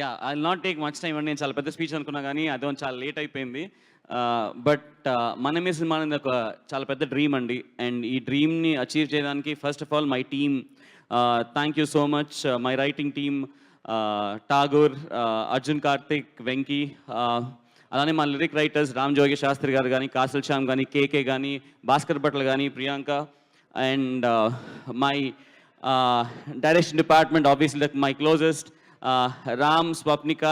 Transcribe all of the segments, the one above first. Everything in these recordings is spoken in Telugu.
Yeah I not take much time అండి. నేను చాలా పెద్ద స్పీచ్ అనుకున్నా కానీ అదో చాలా లేట్ అయిపోయింది. బట్ మనమే సినిమా అనేది ఒక చాలా పెద్ద డ్రీమ్ అండి. అండ్ ఈ డ్రీమ్ని అచీవ్ చేయడానికి first of all my team thank you so much my writing team Tagore Arjun Karthik Venky అలానే మా లిరిక్ రైటర్స్ రామ్ జోగి శాస్త్రి గారు కానీ కాసల్ శ్యామ్ కానీ కేకే కానీ భాస్కర్ భట్ల కానీ Priyanka and my direction department obviously my closest Ram Swapnika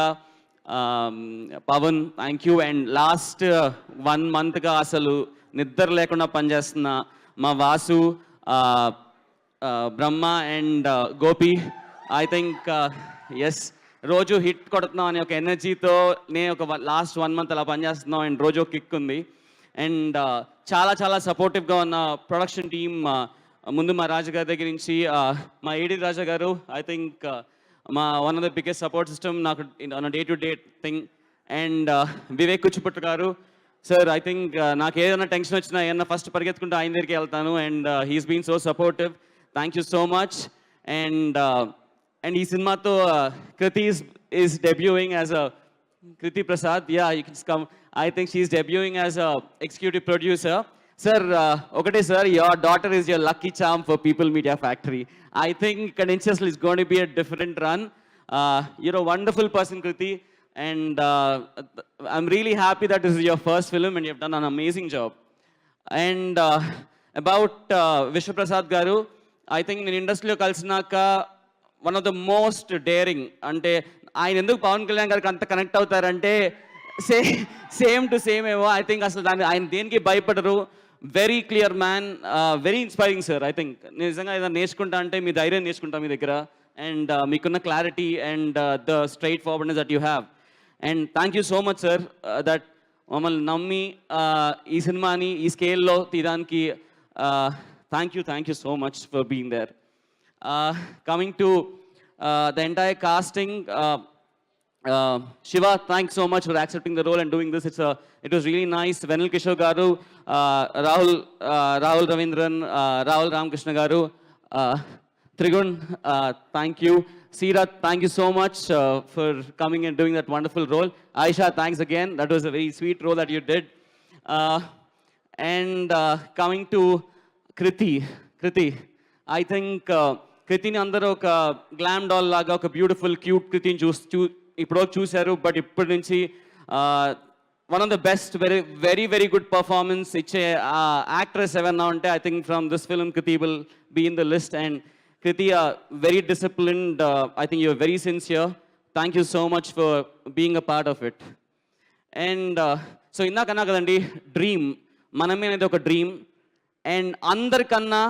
Pawan thank you. And last uh, one మంత్గా అసలు నిద్ర లేకుండా పనిచేస్తున్న మా Vasu Brahma and uh, Gopi. I think yes రోజు హిట్ కొడుతున్నాం అనే ఒక ఎనర్జీతో నేను ఒక లాస్ట్ వన్ మంత్ అలా పనిచేస్తున్నాం. అండ్ రోజు కిక్ ఉంది. అండ్ uh, చాలా చాలా సపోర్టివ్గా ఉన్న ప్రొడక్షన్ టీమ్ ముందు మా రాజు గారి దగ్గర నుంచి మా ఏడి రాజా గారు ఐ థింక్ మా one of the biggest support system నాకు day to day thing and Vivek Kuchibhotla గారు సార్ ఐ థింక్ నాకు ఏదైనా టెన్షన్ వచ్చినా ఏదైనా ఫస్ట్ పరిగెత్తుకుంటూ ఆయన దగ్గరికి వెళ్తాను. And he's been so supportive thank you so much and and ఈ సినిమాతో Kriti is is debuting as a Kriti Prasad yeah you come I think she is debuting as a executive producer sir ఒకటే sir your daughter is your lucky charm for people media factory I think ఇక్కడ నుంచి అసలు is gonna be a different run you're wonderful person Kriti and I'm really happy that is your first film and you done an amazing job and about Vishwaprasad గారు ఐ థింక్ నేను ఇండస్ట్రీలో కలిసినాక one of the most daring అంటే ఆయన ఎందుకు పవన్ కళ్యాణ్ గారికి అంత కనెక్ట్ అవుతారంటే సేమ్ సేమ్ టు సేమ్ ఏమో. ఐ థింక్ అసలు దాన్ని ఆయన దేనికి భయపడరు? Very clear man very inspiring sir I think నిజంగా ఏదైనా నేర్చుకుంటా అంటే మీ ధైర్యం నేర్చుకుంటా మీ దగ్గర. అండ్ uh, మీకున్న clarity and the straightforwardness that you have and thank you so much sir that మమ్మల్ని నమ్మి uh, ఈ సినిమాని ఈ స్కేల్లో తీయడానికి thank you thank you so much for being there coming to the entire casting Shiva, thanks so much for accepting the role and doing this. It's a, it was really nice. Venil Kishore Garu, uh, Rahul, uh, Rahul Ravindran, uh, Rahul Ramakrishna Garu, uh, Trigun, uh, thank you. Seerat, thank you so much uh, for coming and doing that wonderful role. Aisha, thanks again. That was a very sweet role that you did. Uh, and uh, coming to Kriti, Kriti, I think uh, కృతిని అందరూ ఒక గ్లామ్ డాల్ లాగా ఒక బ్యూటిఫుల్ క్యూట్ కృతిని చూ చూ ఇప్పుడు చూశారు బట్ ఇప్పటి నుంచి one of the best very very very good performance ఇచ్చే యాక్ట్రెస్ ఏమన్నా ఉంటే I think from this film Kriti will be in the list and Kriti very disciplined I think you very sincere thank you so much for being a part of it and so ఇందాకన్నా కదండి డ్రీమ్ మనమే అనేది ఒక డ్రీమ్ అండ్ అందరికన్నా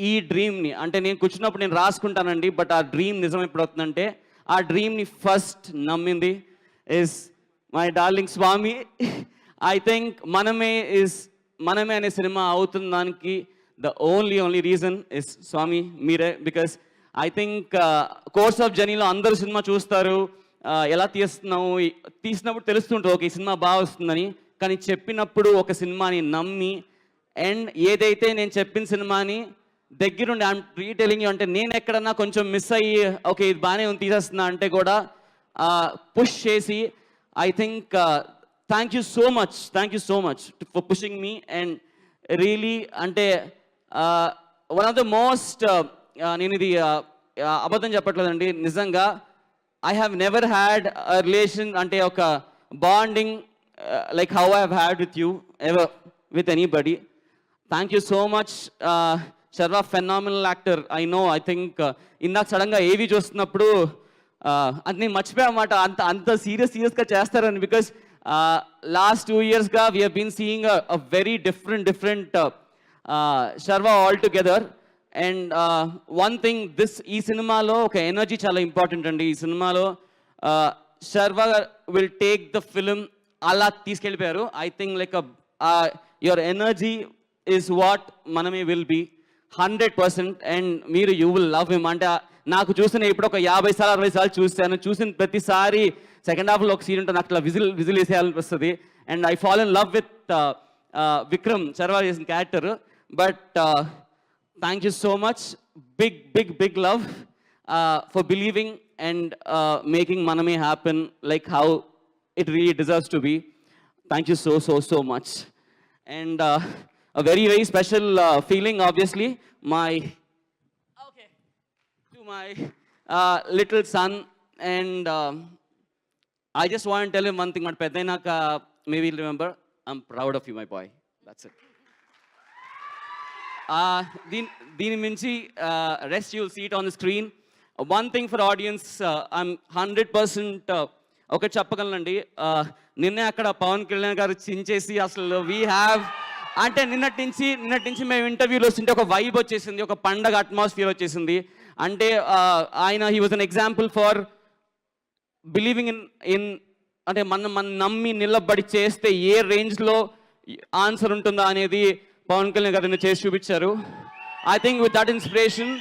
ఈ డ్రీమ్ని అంటే నేను కూర్చున్నప్పుడు నేను రాసుకుంటానండి బట్ ఆ డ్రీమ్ నిజం ఎప్పుడు అవుతుందంటే ఆ డ్రీమ్ని ఫస్ట్ నమ్మింది is my darling Swamy I think Manamey is Manamey అనే సినిమా అవుతున్న దానికి the only only reason is Swamy మీరే. Because I think course of జర్నీలో అందరూ సినిమా చూస్తారు. ఎలా తీస్తున్నావు? తీసినప్పుడు తెలుస్తుంటుంది ఓకే ఈ సినిమా బాగా వస్తుందని. కానీ చెప్పినప్పుడు ఒక సినిమాని నమ్మి అండ్ ఏదైతే నేను చెప్పిన సినిమాని దగ్గరుండి ఐమ్ రీటెలింగ్ అంటే నేను ఎక్కడన్నా కొంచెం మిస్ అయ్యి ఓకే ఇది బాగానే ఉంది తీసేస్తున్నా అంటే కూడా పుష్ చేసి I think thank you so much thank you so much for pushing me and really అంటే వన్ ఆఫ్ ద మోస్ట్ నేను ఇది uh, uh, అబద్ధం చెప్పట్లేదండి. నిజంగా I have never had relation అంటే ఒక bonding like how I have had with you ever with anybody thank you so much Sharwa phenomenal actor I know I think ఇందాక సడన్గా ఏవి చూస్తున్నప్పుడు అది నేను మర్చిపోయామాట అంత అంత సీరియస్ సీరియస్గా చేస్తారని బికాస్ లాస్ట్ టూ ఇయర్స్గా we been seeing a very different different Sharwa all together and one thing this ఈ సినిమాలో ఒక ఎనర్జీ చాలా ఇంపార్టెంట్ అండి. ఈ సినిమాలో Sharwa will take the film అలా తీసుకెళ్ళిపోయారు. I think like your energy is what Manamey will be hundred percent and మీరు యూ విల్ లవ్ హిమ్. అంటే నాకు చూసిన ఇప్పుడు ఒక యాభై సార్లు అరవై సార్లు చూశాను. చూసిన ప్రతిసారి సెకండ్ హాఫ్లో ఒక సీన్ ఉంటే నాకు అట్లా whistle whistle వేసేయాలనిపిస్తుంది. And I fall in love with Vikram Sharwa చేసిన character. But thank you so much. Big big big love for believing and making Manamey happen like how it really deserves to be thank you so so so much and Uh, a very, very special uh, feeling, obviously, my okay, to my uh, little son. And um, I just want to tell him one thing, but Pedainaka, maybe he'll remember, I'm proud of you, my boy. That's it. Uh, దీని దీని మించి rest you'll seat on the screen one thing for audience I'm hundred percent ఒకటి చెప్పగలనండి uh, నిన్నే అక్కడ పవన్ కళ్యాణ్ గారు చించేసి అసలు వీ హ్యావ్ అంటే నిన్నటి నుంచి నిన్నటి నుంచి మేము ఇంటర్వ్యూలో వస్తుంటే ఒక వైబ్ వచ్చేసింది ఒక పండగ అట్మాస్ఫియర్ వచ్చేసింది. అంటే ఆయన he was an example for believing in in అంటే మనం మనం నమ్మి నిలబడి చేస్తే ఏ రేంజ్లో ఆన్సర్ ఉంటుందా అనేది పవన్ కళ్యాణ్ గారు నిన్న చేసి చూపించారు. I think with that inspiration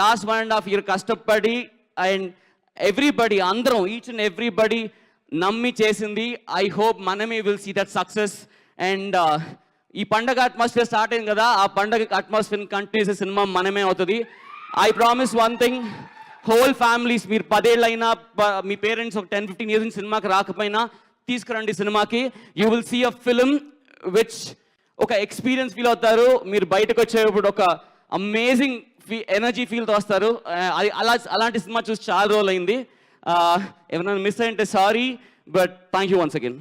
last one and half year కష్టపడి అండ్ ఎవ్రీబడి అందరం ఈచ్ అండ్ ఎవ్రీబడి నమ్మి చేసింది. I hope Manamey will see that success and ఈ పండగ అట్మాస్ఫియర్ స్టార్ట్ అయింది కదా ఆ పండగ అట్మాస్ఫియర్ కంటిన్యూస్ సినిమా మనమే అవుతుంది. I promise one thing whole families మీరు పదేళ్ళైనా ప- మీ పేరెంట్స్ ఒక టెన్ ఫిఫ్టీన్ ఇయర్స్ నుంచి సినిమాకి రాకపోయినా తీసుకురండి సినిమాకి. You will see a film which ఒక ఎక్స్పీరియన్స్ ఫీల్ అవుతారు. మీరు బయటకు వచ్చేటప్పుడు ఒక అమేజింగ్ ఫీ ఎనర్జీ ఫీల్తో వస్తారు. అది అలా అలాంటి సినిమా చూసి చాలా రోజులు అయింది ఎవరైనా miss అయింటే sorry but thank you once again